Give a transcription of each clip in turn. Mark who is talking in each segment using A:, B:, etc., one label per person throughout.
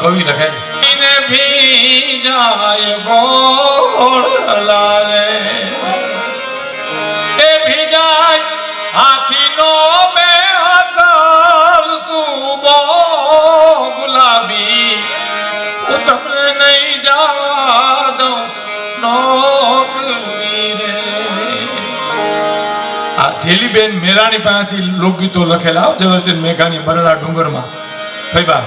A: કવિ લખે છે. ભી જાય ગોળલા રે એ ભીજાય હાથીનો બે હાથર સુબો ગુલાબી. હું તમને નહીં જવા દઉં નોકરી રે. આ ઢેલીબેન મેરાણી પાસેથી લોકગીતો લખેલા જવરચંદ મેઘાણી બરડા ડુંગરમાં. ફઈબા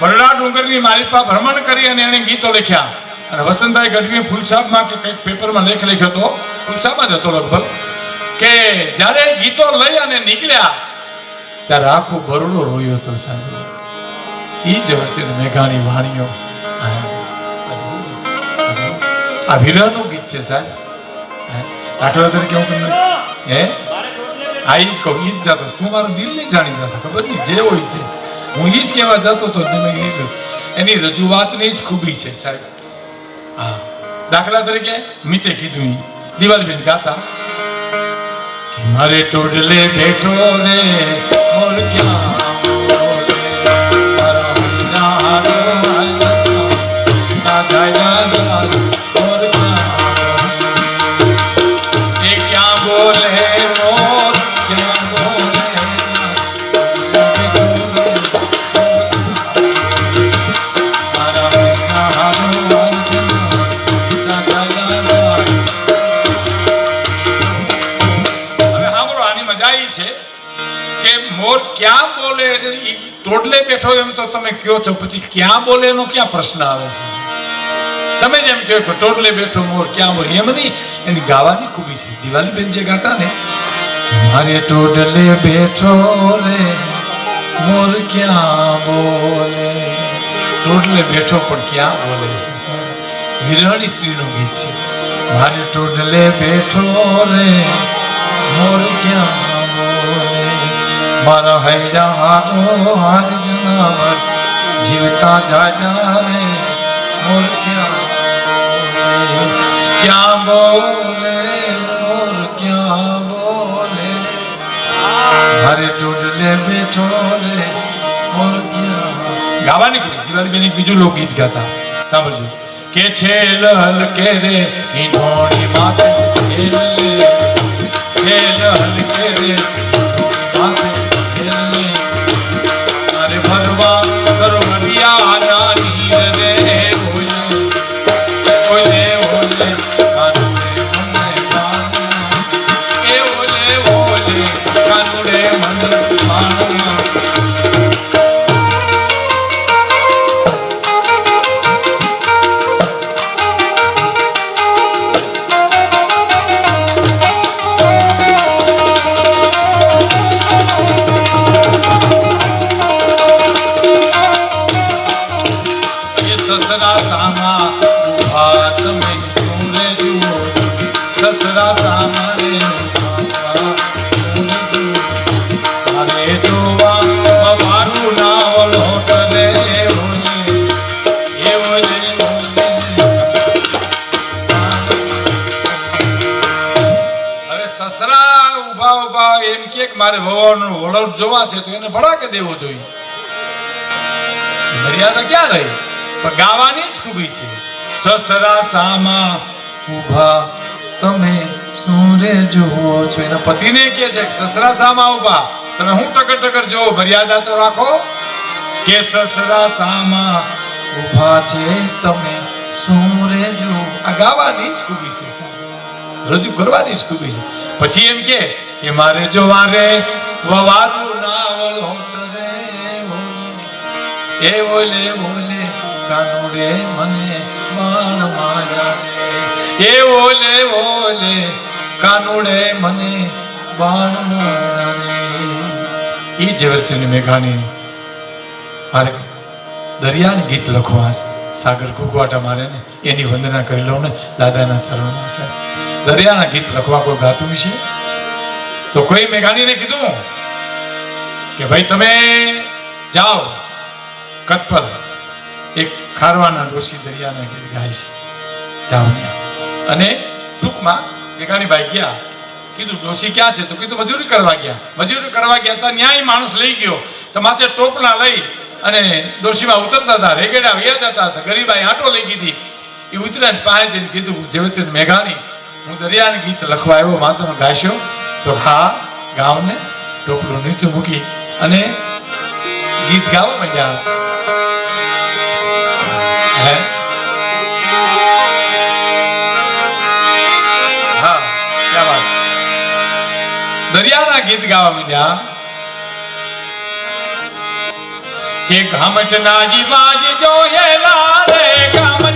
A: બરડા ડુંગરની મારી પા ભ્રમણ કરી અને એણે ગીતો લખ્યા. અને વસંતભાઈ ગઢવીએ ફૂલછાપમાં કે કંઈક પેપરમાં લેખ લખ્યો હતો. ફૂલછાપમાં જ હતો લગભગ. કે જ્યારે ગીતો લઈ અને નીકળ્યા, ત્યારે આખું બરડો રોયો હતો સાહેબ. ઈ ઝવેરચંદ મેઘાણી વાણીઓ આ વિરહનું ગીત છે સાહેબ? દાખલા તરીકે હું તમને હે? આ ઈ જ કહું, ઈ જ જાતો. તું મારું દિલ નહીં જાણી જતા ખબર નહીં? જે હોય તે. હું એ જ કહેવા જતો તો તમે ઈ જ. એની રજૂઆતની જ ખૂબી છે સાહેબ. હા. દાખલા તરીકે મિતે કીધું દિવાલબેન ગાતા કે મારે ટોડલે બેઠો રે. આની છે કે મોર ક્યાં બોલે? ટોડલે બેઠો એમ તો તમે કયો છો. પછી ક્યાં બોલે એનો ક્યાં પ્રશ્ન આવે છે? તમે જેમ કહો કે ટોડલે બેઠો, મોર ક્યાં બોલે? એમ નહીં. એની ગાવાની ખૂબી છે. દિવાળીબેન જે ગાતા ને મારે ટોડલે બેઠો રે, મોર ક્યાં બોલે? ટોડલે બેઠો પણ ક્યાં બોલે છે? વિરહણી સ્ત્રીનું ગીત છે. મારે ટોડલે બેઠો રે, મોર ક્યાં મારા હૈડા હારો હાર જનાવર, જીવતા જાના રે મોર ક્યાં ક્યાં બોલે મોર ક્યાં બોલે? મારે ટોડલે બેઠો રે મોર ક્યાં ગાવા નીકળી દિવાળી બેન એક બીજું લોકગીત ગાતા. સાંભળજો. કે છે લલ કે રે ઈંઢોણી માથે કે ખેલ હલકે રે. મારે ભવાનું વળોટ જોવા છે તો એને ભડાકે દેવો જોઈએ. મર્યાદા ક્યાં રહી? પણ ગાવાની જ ખૂબી છે. સસરા સામા ઊભા તમે સુરે જુઓ છો? એના પતિને કે છે, સસરા સામા ઊભા તમે હું ટકર ટકર જોવો મર્યાદા તો રાખો. કે સસરા સામા ઊભા છે, તમે સુરે જુઓ? આ ગાવાની જ ખૂબી છે રજૂ કરવાની જ ખૂબી છે. પછી એમ કે કે મારે જોવા વારે વવારું ના હોતરે. એ ઓલે ઓલે કાનુડે મને માન મારા એ ઓલે ઓલે કાનુડે મને બાણ મારા ઈ ઝવેરચંદ મેઘાણી મારે દરિયાને ગીત લખવા છે. સાગર ઘૂઘવાટા મારે ને, એની વંદના કરી લઉં ને, દાદાના ચરણમાં છે દરિયાના ગીત લખવા કોઈ ગાતું છે તો કોઈ મેઘાણીને કીધું કે ભાઈ તમે જાઓ કત પર એક ખારવાના ડોશી દરિયાના ગીત ગાય છે. જાઓ ત્યાં. અને ટૂંકમાં મેઘાણીભાઈ ગયા. કીધું ડોશી ક્યાં છે? તો કીધું, મજૂરી કરવા ગયા. મજૂરી કરવા ગયા હતા, ન્યાય માણસ લઈ ગયો. તો માથે ટોપલા લઈ અને ડોશીમાં ઉતરતા હતા, રેગેડા વ્યા જતા હતા, ગરીબાઈ આંટો લઈ હતી એ ઉતર્યા પાસે જઈને કીધું જેવતીન મેઘાણી, હું દરિયાને ગીત લખવા આવ્યો માં તમે તો હા ગાવને ટોપલું નીચું મૂકી અને ગીત ગાવા માંડ્યા. હા? દરિયાના ગીત ગાવા માંડ્યા. કે ઘામટના જીવાજ જોયેલા રે ઘામટના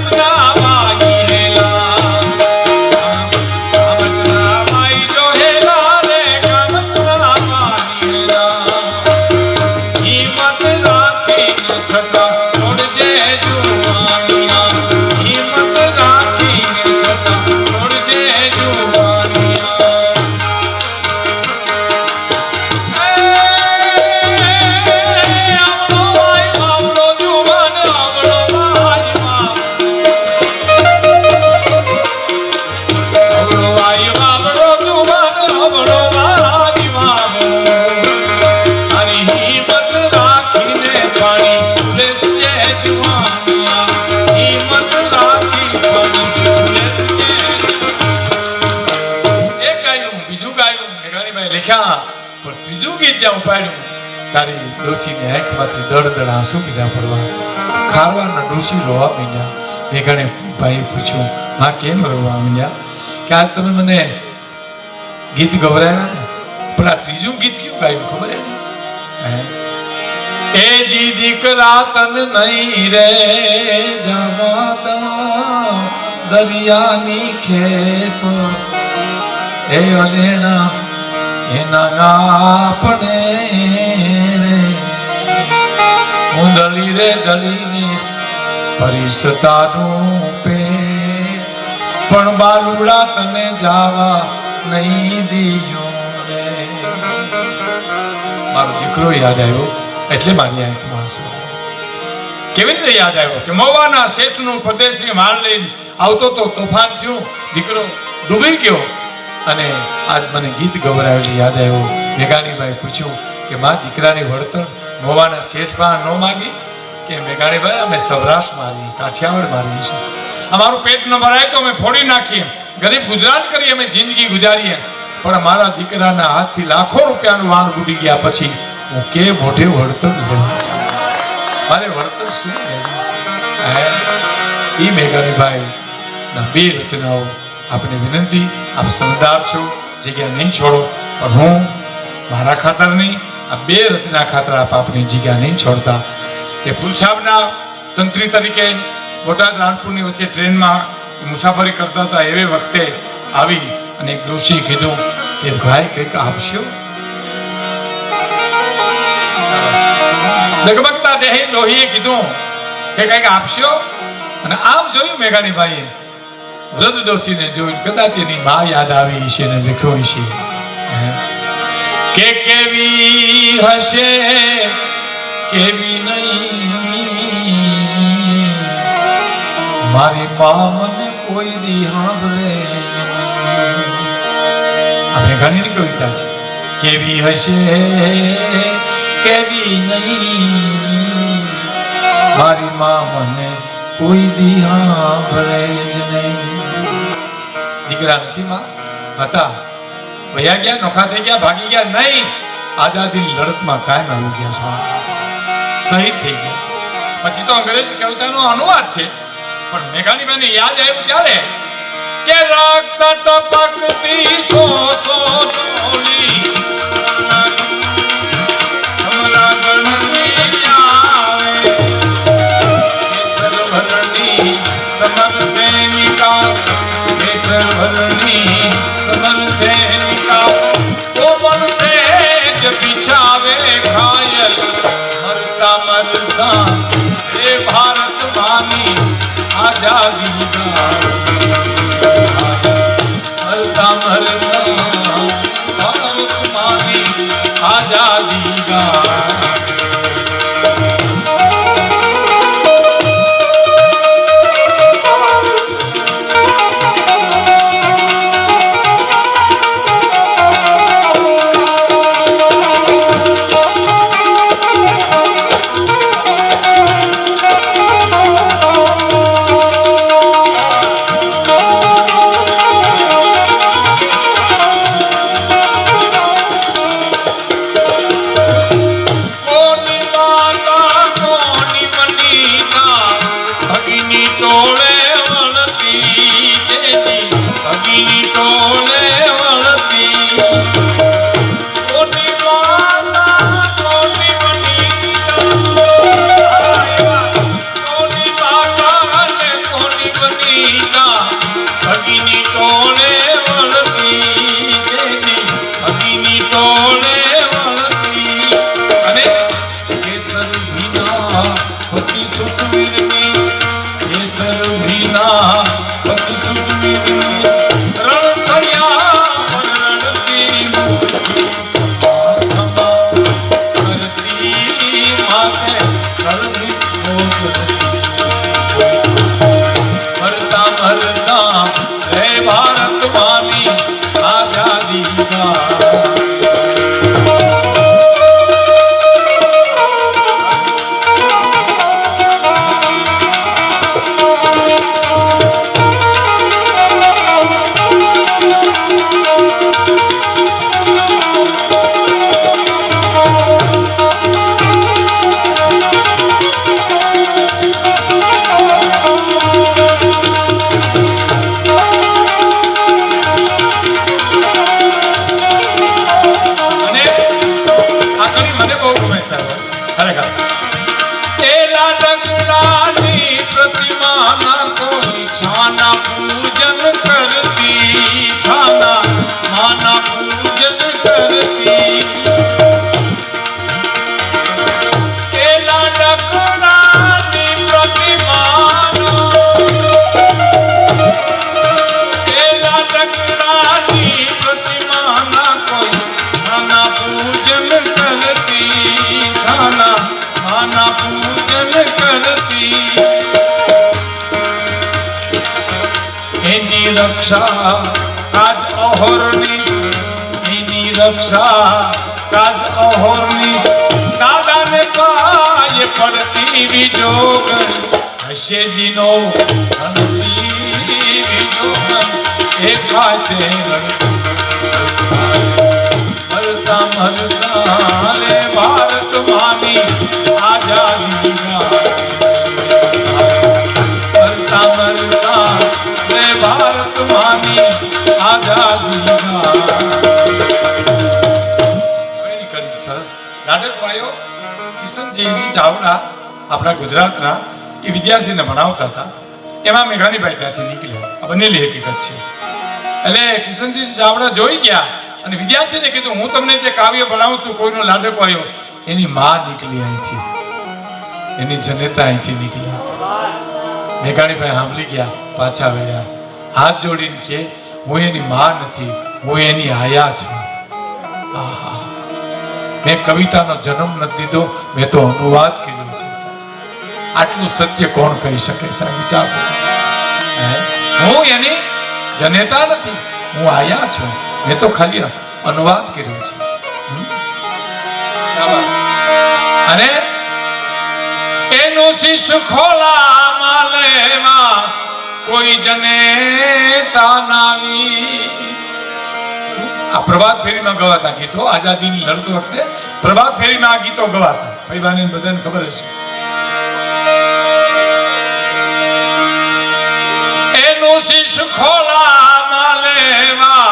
A: તારી ડોશીની આંખમાંથી દળ દળ આંસુ કીધા પડવા. ખારવાના ડોશી રોવા માંડ્યા. મેઘાણે ભાઈ પૂછ્યું, માં કેમ રોવા માંડ્યા? કે આ તમે મને ગીત ગવરાવ્યા ને? પણ આ ત્રીજું ગીત કયું ગાયું ખબર હે? એ જી દીકરા તન નહીં રે જવાતા દરિયાની ખેપ. એ અલેણા એના ગાપણે દલી રે દલીને પરિસતાનું પે પણ બાલુડા તને જાવા નહીં દીયો રે. મારો દીકરો યાદ આવ્યો? એટલે મારી આંખમાં આંસુ કેવી રીતે યાદ આવ્યો? કે મોવાના શેઠનું પ્રદેશી માલ લઈને આવતો તો તોફાન થયું. દીકરો ડૂબી ગયો. અને આજ મને ગીત ગવરાયેલું યાદ આવ્યું. મેઘાણીભાઈ પૂછ્યું કે, મા, દીકરાની વળતર મોવાના શેઠમાં ન માગી કે મેઘાણીભાઈ અમે સૌરાષ્ટ્ર મારી કાઠિયાવાડ મારી છે. અમારું પેટ ન ભરાય તો અમે ફોડી નાખીએ. ગરીબ ગુજરાત કરીએ, અમે જિંદગી ગુજારીએ. પણ મારા દીકરાના હાથથી લાખો રૂપિયાનું વાન બુડી ગયા પછી હું કે મોઢે વળતર લેવા જાઉં? મારે વળતર શું લેવું છે? હે? ઈ મેઘાણીભાઈ, ના બે રચનાઓ આપને વિનંતી. આપ સમજદાર છો, જગ્યા નહીં છોડો. પણ હું મારા ખાતર નહીં આ બે રચના ખાતરા પાપની જગ્યા નહીં છોડતા. કે ફૂલસાબના તંત્રી તરીકે બોટાદ રાણપુરની વચ્ચે ટ્રેનમાં મુસાફરી કરતા હતા એવે વખતે આવી અને એક ડોશી કીધું કે, ભાઈ, કંઈક આપશો? ડગમગતા દેહી લોહીએ કીધું કે, કંઈક આપશો? અને આમ જોયું મેઘાણીભાઈએ. વૃદ્ધ ડોશીને જોયું કદાચ એની મા યાદ આવી છે ને લખ્યો છે? કે કેવી હશે, કેવી નહીં? મારી મા મને કોઈ દી સાંભળે જ નહીં. આ મેઘાણીની કવિતા છે કેવી હશે, કેવી નહીં? મારી મામને કોઈ દી સાંભળે જ નહીં. દીકરા નથી માં? હતા. વયા ગયા, નોખા થઈ ગયા, ભાગી ગયા નહીં. આઝાદીની લડતમાં કાયમ આવી ગયા છે. શહીદ થઈ ગયા છે. પછી તો અંગ્રેજી કવિતાનો અનુવાદ છે. પણ મેઘાણીબાઈને યાદ આવ્યું ત્યારે કે રક્ત ટપકતી સો સો ડોલી ભારત માની આઝાદી રક્ષા, કાજ અહોરની એની રક્ષા, કાજ અહોરની દાદાને પાય પડતી વિજોગ. હશે દિનો ધનતી વિજોગ એકાતે મરતા મરતા રે. નાટકભાઈઓ કિશનજીજી ચાવડા, આપણા ગુજરાતના એ વિદ્યાર્થીને ભણાવતા હતા. એમાં મેઘાણીભાઈ ત્યાંથી નીકળ્યા. આ બનેલી હકીકત છે. એટલે કિશનજી ચાવડા જોઈ ગયા અને વિદ્યાર્થીને કીધું, હું તમને જે કાવ્ય ભણાવું છું, કોઈનો લાડક આવ્યો એની માં નીકળી અહીંથી. એની જનેતા અહીંથી નીકળી. મેઘાણીભાઈ સાંભળી ગયા, પાછા વળ્યા. હાથ જોડીને કે, હું એની માં નથી, હું એની આયા છું. આહા. મેં કવિતાનો જન્મ નથી દીધો, મેં તો અનુવાદ કર્યો છે આટલું સત્ય કોણ કહી શકે, સાહેબ? વિચાર હું? એની જનેતા નથી, હું આયા છું. મેં તો ખાલી અનુવાદ કર્યો છે. અને એનું શીશ ખોલા માલેમાં કોઈ જનેતા નાવી. આ પ્રભાત ફેરીમાં ગવાતા ગીતો, આઝાદીની લડત વખતે પ્રભાત ફેરીમાં આ ગીતો ગવાતા. ભાઈબાને બધાને ખબર હશે. એનું શીશ ખોલા માલેવા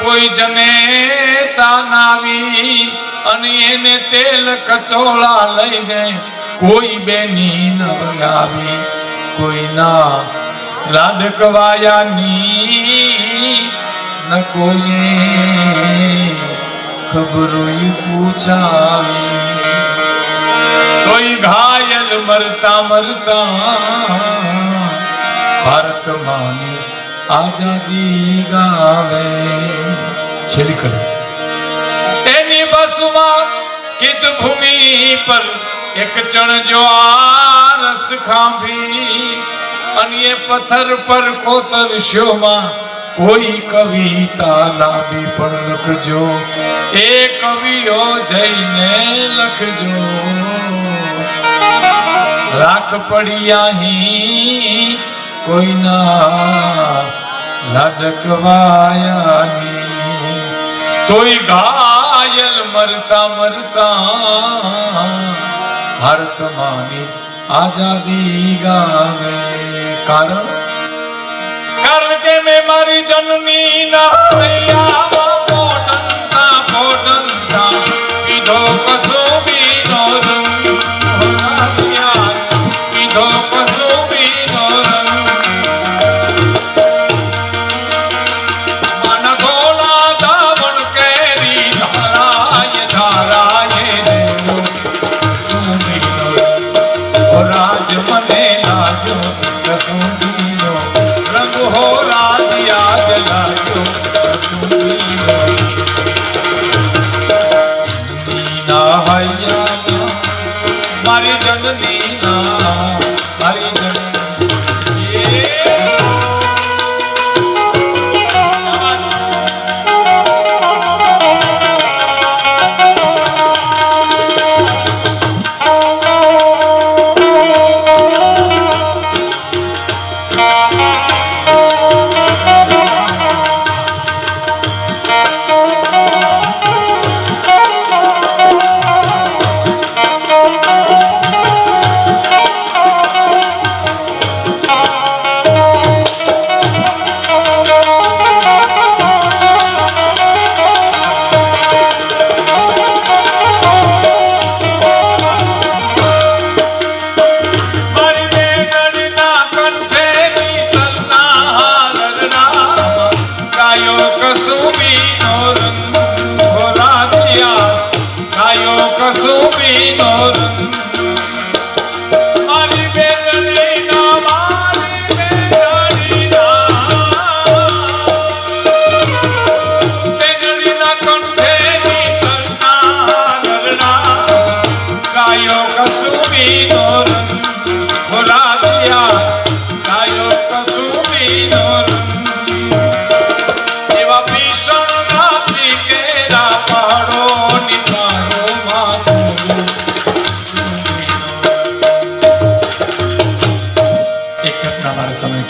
A: કોઈ જનેતા નાવી અને એને તેલ કચોળા લઈને કોઈ બેની ન આવી કોઈના લાડકવાયાની ન કોઈ ખબરો પૂછાવી કોઈ ઘાયલ મરતા મરતા ભારત માની આઝાદી ગાવે છેલ્લી કડી એની બસમાં કિત ભૂમિ પર એક ચણ જો આરસ ખાંભી અને એ પથ્થર પર કોતરશોમાં કોઈ કવિતા લાંબી પણ લખજો. એ કવિઓ જઈને લખજો. રાખ પડી આહી કોઈના લાડકવાયાની. તોય ઘાયલ મરતા મરતા ભારત આઝાદી કારણ કારણ કે મેં મારી જનની ના પોટંતા પોટંતા પીધો કસુંબીનો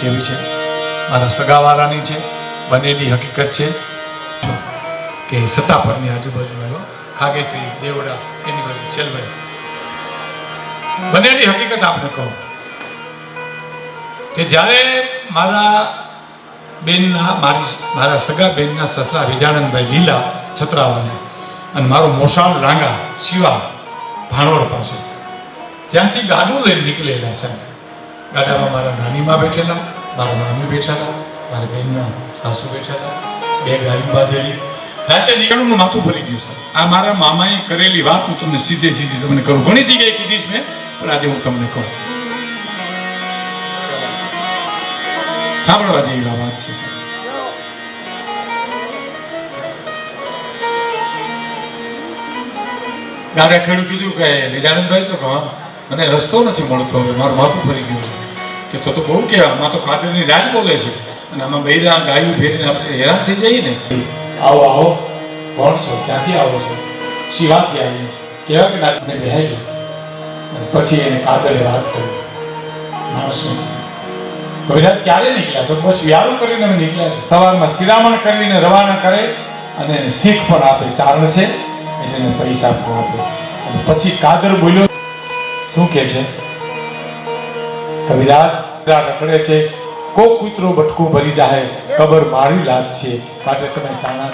A: કેવી છે? મારા સગાવાળાની છે, બનેલી હકીકત છે. કે સત્તાપરની આજુબાજુ આવ્યો ખાગેશ્રી દેવડા, એની બાજુ છેલભાઈ બનેલી હકીકત આપને કહું. કે જ્યારે મારા બેનના, મારી, મારા સગા બેનના સસરા વિજાનંદભાઈ લીલા છત્રાવાને અને મારો મોસાળ રાંગા શિવા ભાણવડ પાસે ત્યાંથી ગાડું લઈને નીકળેલા સાહેબ ગાડામાં મારા નાનીમાં બેઠેલા, મારા મામી બેઠેલા, મારા બહેનના સાસુ બેઠેલા, બે ગાડી બાંધેલી. રાતે નીકળવું માથું ફરી ગયું છે. આ મારા મામાએ કરેલી વાત હું તમને સીધે સીધી તમને કરું. ઘણી જગ્યાએ કીધીશ મેં, પણ આજે હું તમને કહું. સાંભળવા જેવી વાત છે સર ગાડા ખેડૂ કીધું કે વિજાનંદભાઈ તો કહો મને રસ્તો નથી મળતો હવે, મારું માથું ફરી ગયું છે. કે તો તો બહુ કે આમાં તો કાદરની રાજ બોલે છે. અને આમાં બૈરા ગાયું ફેરીને આપણે હેરાન થઈ જઈએ ને. આવો આવો. કોણ છો? ક્યાંથી આવો છો? શિવાથી આવીએ છીએ. કેવા કે નાથને બેહાઈ અને પછી એને કાદરે વાત કરી. માણસો કવિરાજ ક્યારે નીકળ્યા? તો બસ વ્યારું કરીને અમે નીકળ્યા છે સવારમાં શિરામણ કરીને રવાના કરે અને શીખ પણ આપે, ચારણ છે. એને પૈસા પણ આપે. અને પછી કાદર બોલ્યો, શું કે છે? કવિરાજ રખડે છે. કો કૂતરો બટકું ભરી જાય કબર મારી લાજ છે. માટે તમે તાણા